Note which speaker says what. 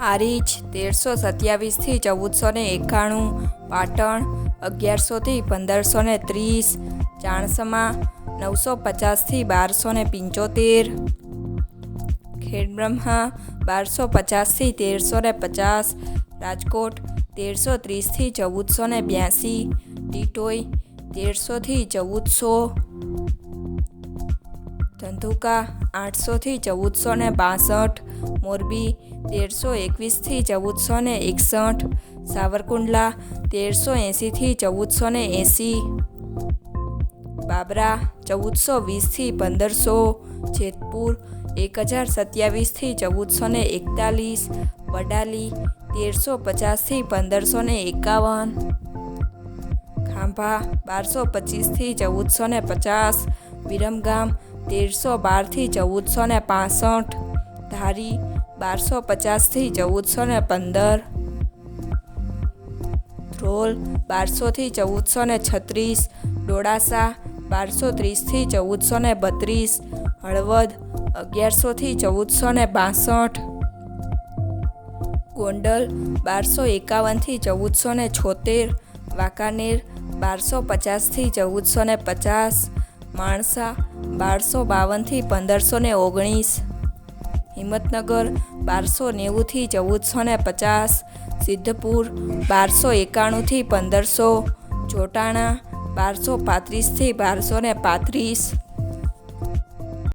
Speaker 1: આરીચ તેરસો સત્યાવીસથી ચૌદસો ને એકાણું, પાટણ અગિયારસોથી પંદરસો ને ત્રીસ, ચાણસમા નવસો પચાસથી બારસો ને પંચોતેર, ખેડબ્રહ્મા બારસો પચાસથી તેરસો ને પચાસ, રાજકોટ તેરસો ત્રીસથી ચૌદસો ને બ્યાસી ટીટોઈ તેરસોથી ચૌદસો. ધંધુકા આઠસોથી ચૌદસો ને બાસઠ, મોરબી તેરસો એકવીસથી ચૌદસો ને એકસઠ, સાવરકુંડલા તેરસો એંસીથી ચૌદસો ને એંસી બાબરા ચૌદસો વીસથી પંદરસો, જેતપુર એક હજાર સત્યાવીસથી ચૌદસો ને એકતાલીસ, વડાલી તેરસો પચાસથી પંદરસો ને એકાવન, ખાંભા બારસો પચીસથી ચૌદસો ને પચાસ, વિરમગામ તેરસો બારથી ચૌદસો ને પાસઠ. ધારી બારસો પચાસથી ચૌદસો ને પંદર. ધ્રોલ બારસોથી ચૌદસો ને છત્રીસ. ડોળાસા બારસો ત્રીસથી ચૌદસો ને બત્રીસ. હળવદ અગિયારસોથી ચૌદસો ને બાસઠ. ગોંડલ બારસો એકાવનથી ચૌદસો ને છોતેર. વાંકાનેર બારસો પચાસથી ચૌદસો ને પચાસ. માણસા બારસો બાવનથી પંદરસો ને ઓગણીસ. હિંમતનગર બારસો નેવુંથી ચૌદસો ને પચાસ. સિદ્ધપુર બારસો એકાણુંથી પંદરસો. જોટાણા બારસો પાંત્રીસથી બારસો ને પાંત્રીસ.